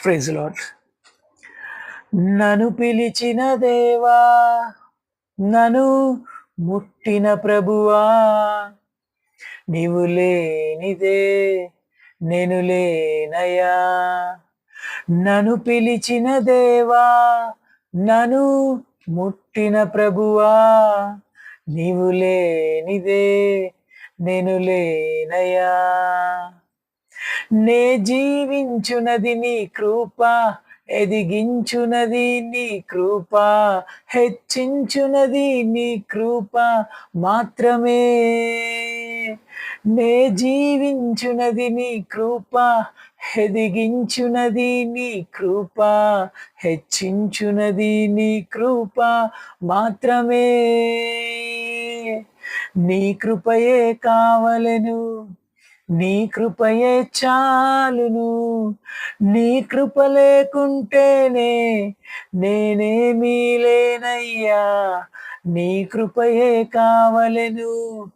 Prize lord నన్ను పిలిచిన దేవా నన్ను ముట్టిన ప్రభువా నీవు లేనిదే నేను లేనయా నన్ను పిలిచిన దేవా నన్ను ముట్టిన ప్రభువా నీవు లేనిదే నేను లేనయా నే జీవించునది నీ కృప ఎదిగించునది నీ కృప హెచ్చించునది నీ కృప మాత్రమే. నే జీవించునది నీ కృప ఎదిగించునది నీ కృప హెచ్చించునది నీ కృప మాత్రమే. నీ కృపయే కావలను. నీ కృపయే చాలును. నీ కృప లేకుంటేనే నేనేమీ లేనయ్యా. నీ కృపయే కావలెను.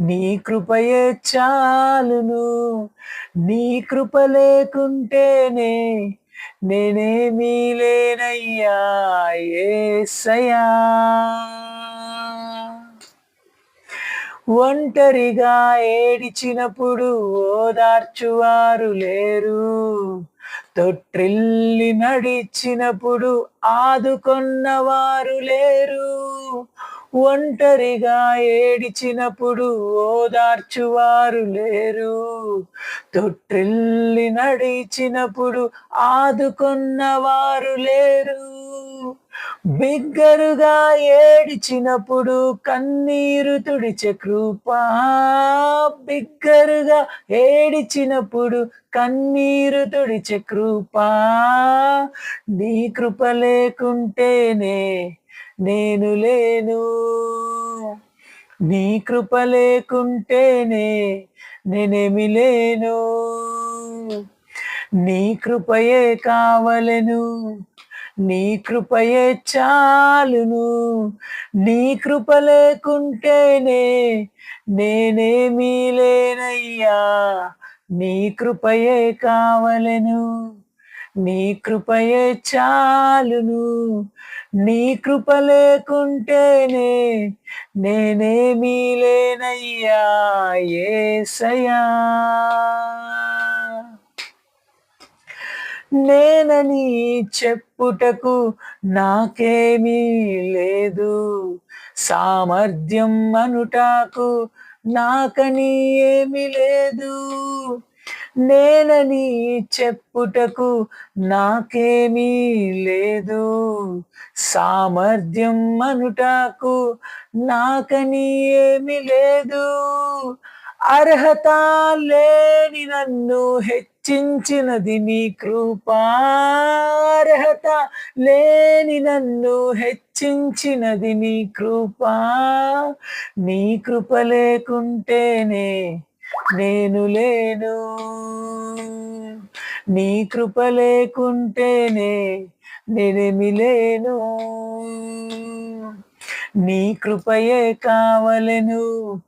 నీ కృపయే చాలును. నీ కృప లేకుంటేనే నేనేమీ లేనయ్యా. ఏసయ్యా. ఒంటరిగా ఏడిచినప్పుడు ఓదార్చువారు లేరు. తొట్రిల్లి నడిచినప్పుడు ఆదుకొన్నవారు లేరు. ఒంటరిగా ఏడిచినప్పుడు ఓదార్చువారు లేరు. తొట్టిల్లి నడిచినప్పుడు ఆదుకొన్నవారు లేరు. బిగ్గరుగా ఏడిచినప్పుడు కన్నీరు తుడిచే కృప బిగ్గరుగా ఏడిచినప్పుడు కన్నీరు తుడిచే కృప. నీ కృప లేకుంటేనే నేను లేను. నీ కృప లేకుంటేనే నేనేమి లేను. నీ కృపయే కావలెను నీ కృపయే చాలును. నీ కృప లేకుంటేనే నేనేమీ లేనయ్యా. నీ కృపయే కావలెను నీ కృపయే చాలును. నీ కృప లేకుంటేనే నేనేమీ లేనయ్యా ఏసయా నేనని చెప్పుటకు నాకేమీ లేదు సామర్థ్యం అనుటాకు నాకని ఏమి లేదు. నేనని చెప్పుటకు నాకేమీ లేదు. సామర్థ్యం అనుటాకు నాకని ఏమి లేదు. అర్హత లేని నన్ను హెచ్చించినది నీ కృపా. అర్హత లేని నన్ను హెచ్చించినది నీ కృపా. నీ కృప లేకుంటేనే నేను లేను. నీ కృప లేకుంటేనే నేనేమి లేను. నీ కృపయే కావలను.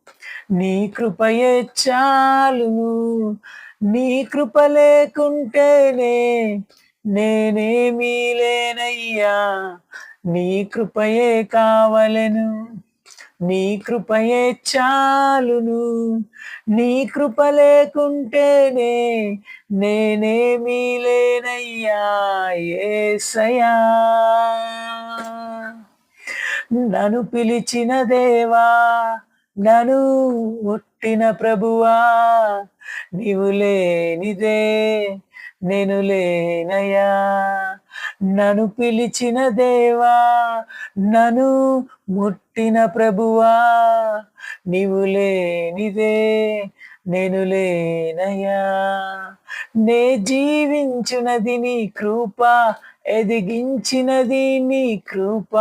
నీ కృపయే చాలును. నీ కృప లేకుంటేనే నేనేమీ లేనయ్యా. నీ కృపయే కావలను. నీ కృపయే చాలును. నీ కృప లేకుంటేనే నేనేమీ లేనయ్యా ఏసయా నన్ను పిలిచిన దేవా నను ముట్టిన ప్రభువా నీవు లేనిదే నేను లేనయ్యా. నన్ను పిలిచిన దేవా నన్ను ముట్టిన ప్రభువా నీవు లేనిదే నేను లేనయ్యా. నే జీవించునది నీ కృప ఎదిగించినది నీ కృప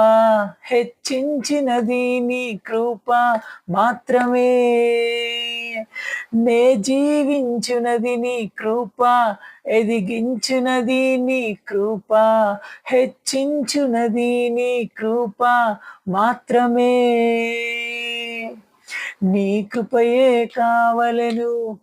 హెచ్చించినది నీ కృప మాత్రమే. నే జీవించునది నీ కృప ఎదిగించునది నీ కృప హెచ్చించునది నీ కృప మాత్రమే. నీ కృపయే కావలెను.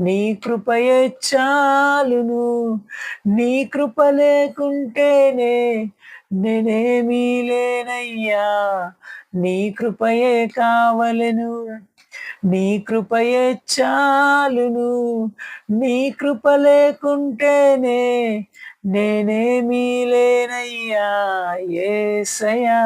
నీ కృపయే చాలును. నీ కృప లేకుంటేనే నేనేమీ లేనయ్యా. నీ కృపయే కావలను. నీ కృపయే చాలును. నీ కృప లేకుంటేనే నేనేమీ లేనయ్యా. ఏసయా